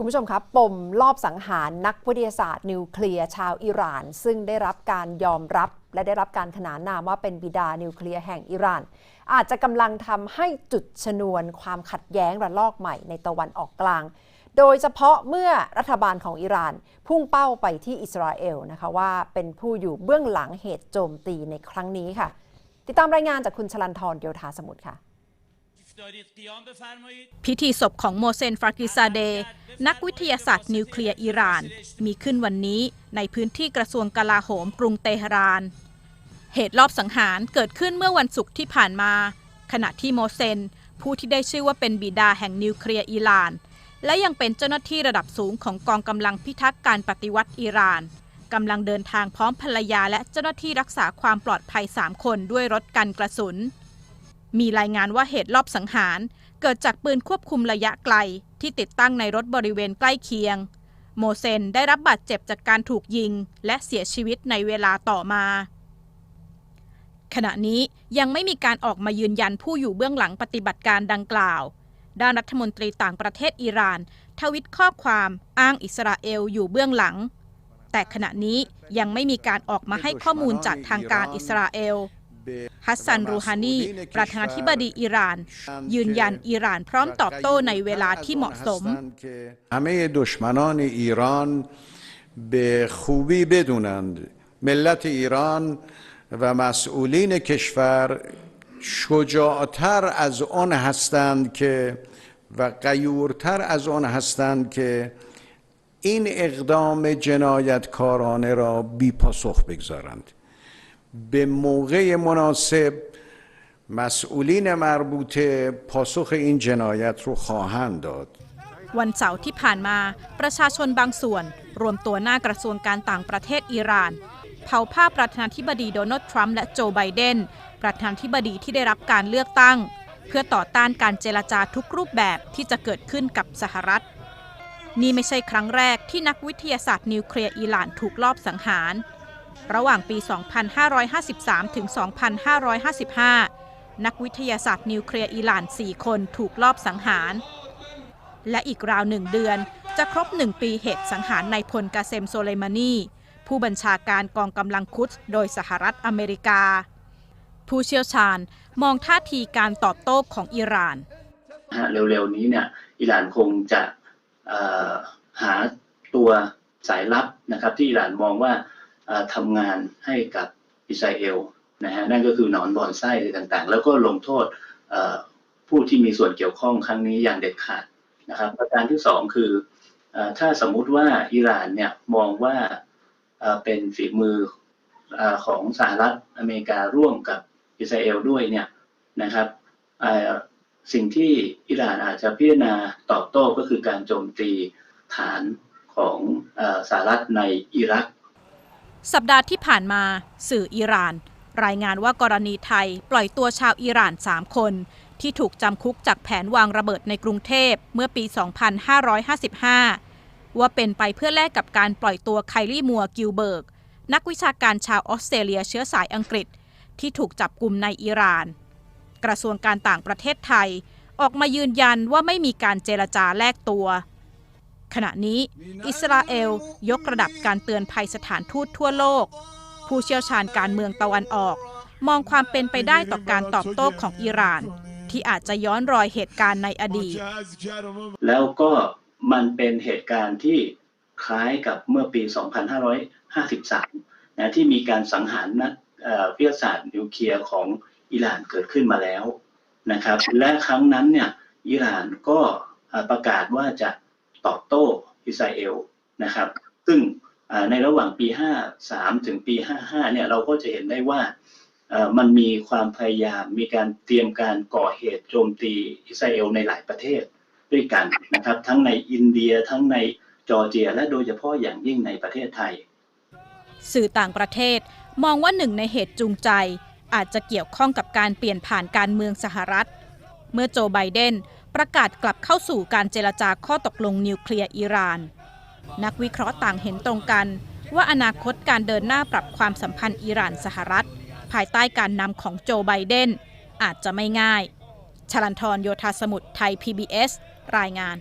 คุณผู้ชมครับปมลอบสังหารนักวิทยาศาสตร์นิวเคลียร์ชาวอิหร่าน ซึ่งได้รับการยอมรับ และได้รับการขนานนามว่าเป็นบิดานิวเคลียร์แห่งอิหร่าน อาจจะกำลังทำให้จุดชนวนความขัดแย้งระลอกใหม่ในตะวันออกกลาง โดยเฉพาะเมื่อรัฐบาลของอิหร่าน พุ่งเป้าไปที่อิสราเอลนะคะว่าเป็นผู้อยู่เบื้องหลังเหตุโจมตีในครั้งนี้ค่ะ ติดตามรายงานจากคุณชลันทรโยธาสมุทรค่ะ พิธีศพของโมเซนฟากิซาเด นักวิทยาศาสตร์นิวเคลียร์อิหร่าน มีขึ้นวันนี้ในพื้นที่กระทรวงกลาโหมกรุงเตหะราน เหตุลอบสังหารเกิดขึ้นเมื่อวันศุกร์ที่ผ่านมา ขณะที่โมเซน ผู้ที่ได้ชื่อว่าเป็นบิดาแห่งนิวเคลียร์อิหร่าน และยังเป็นเจ้าหน้าที่ระดับสูงของกองกำลังพิทักษ์การปฏิวัติอิหร่านกำลังเดินทางพร้อมภรรยาและเจ้าหน้าที่รักษาความปลอดภัย 3 คนด้วยรถกันกระสุน มีรายงานว่าเหตุลอบสังหาร เกิดจากปืนควบคุมระยะไกล ที่ติดตั้งในรถบริเวณใกล้เคียง โมเซนได้รับบาดเจ็บจากการถูกยิง และเสียชีวิตในเวลาต่อมา ขณะนี้ยังไม่มีการออกมายืนยันผู้อยู่เบื้องหลังปฏิบัติการดังกล่าว ด้านรัฐมนตรีต่างประเทศอิหร่าน ทวิตข้อความอ้างอิสราเอลอยู่เบื้องหลัง แต่ขณะนี้ยังไม่มีการออกมาให้ข้อมูลจากทางการอิสราเอล ฮัสซัน รูฮานี ประธานาธิบดีอิหร่าน ยืนยันอิหร่านพร้อมตอบโต้ในเวลาที่เหมาะสม همه دشمنان ایران به خوبی بدونند ملت ایران و مسئولین کشور شجاعتر از آن هستند که و قیورتر از آن هستند که این اقدام جنایتکارانه را بی پاسخ بگذارند به موقع مناسب مسئولین مربوطه پاسخ این جنایت رو خواهند داد วันเสาร์ที่ผ่านมา ประชาชนบางส่วน รวมตัวหน้ากระทรวงการต่างประเทศอิหร่าน เผาภาพประธานาธิบดีโดนัลด์ทรัมป์และโจไบเดน ประธานาธิบดีที่ได้รับการเลือกตั้ง เพื่อต่อต้านการเจรจาทุกรูปแบบที่จะเกิดขึ้นกับสหรัฐ นี่ไม่ใช่ครั้งแรกที่นักวิทยาศาสตร์นิวเคลียร์อิหร่านถูกลอบสังหาร ระหว่างปี 2553 ถึง 2555 นักวิทยาศาสตร์นิวเคลียร์อิหร่าน 4 คนถูกลอบสังหาร และอีกราวหนึ่งเดือน จะครบหนึ่งปีเหตุสังหารนายพลกาเซมโซเลมานี ผู้บัญชาการกองกำลังคุดโดยสหรัฐอเมริกา ผู้เชี่ยวชาญมองท่าทีการตอบโต้ของอิหร่านเร็วๆนี้เนี่ยอิหร่านคงจะหาตัวสายลับนะครับที่อิหร่านมองว่า ทำงานให้กับอิสราเอลนะฮะนั่นก็คือหนอนบอนไส้อะไรต่างๆ แล้วก็ลงโทษผู้ที่มีส่วนเกี่ยวข้องครั้งนี้อย่างเด็ดขาดนะครับประการที่สองคืออถ้าสมมุติว่าอิหร่านเนี่ยมองว่าเป็นฝีมืออของสหรัฐอเมริการ่วมกับอิสราเอลด้วยเนี่ยนะครับสิ่งที่อิหร่านอาจจะพิจารณาตอบโต้ก็คือการโจมตีฐานของอสหรัฐในอิรัก สัปดาห์ที่ผ่านมาสื่ออิหร่าน รายงานว่ากรณีไทยปล่อยตัวชาวอิหร่าน 3 คน ที่ถูกจำคุกจากแผนวางระเบิดในกรุงเทพเมื่อปี 2555 ว่าเป็นไปเพื่อแลกกับการปล่อยตัวไคลี่มัวกิลเบิร์ก นักวิชาการชาวออสเตรเลียเชื้อสายอังกฤษ ที่ถูกจับกลุ่มในอิหร่าน กระทรวงการต่างประเทศไทย ออกมายืนยันว่าไม่มีการเจรจาแลกตัว ขณะนี้อิสราเอลยกระดับการเตือนภัยสถานทูตทั่วโลก ผู้เชี่ยวชาญการเมืองตะวันออก มองความเป็นไปได้ต่อการตอบโต้ของอิหร่าน ที่อาจจะย้อนรอยเหตุการณ์ในอดีต แล้วก็มันเป็นเหตุการณ์ที่คล้ายกับเมื่อปี 2553 นะที่มีการสังหารนักวิทยาศาสตร์นิวเคลียร์ของอิหร่านเกิดขึ้นมาแล้วนะครับ และครั้งนั้นเนี่ยอิหร่านก็ประกาศว่าจะ ตอบโต้อิสราเอลนะครับ ซึ่งในระหว่างปี 53 ถึงปี 55 เนี่ยเราก็จะเห็นได้ว่ามันมีความพยายามมีการเตรียมการก่อเหตุโจมตีอิสราเอลในหลายประเทศด้วยกันนะครับ ทั้งในอินเดียทั้งในจอร์เจีย และโดยเฉพาะอย่างยิ่งในประเทศไทย สื่อต่างประเทศมองว่าหนึ่งในเหตุจูงใจ อาจจะเกี่ยวข้องกับการเปลี่ยนผ่านการเมืองสหรัฐ เมื่อโจไบเดน ประกาศกลับเข้าสู่การเจรจาข้อตกลงนิวเคลียร์อิหร่าน นักวิเคราะห์ต่างเห็นตรงกัน ว่าอนาคตการเดินหน้าปรับความสัมพันธ์อิหร่านสหรัฐ ภายใต้การนำของโจไบเดนอาจจะไม่ง่าย ชลันทรโยธาสมุทรไทย PBS รายงาน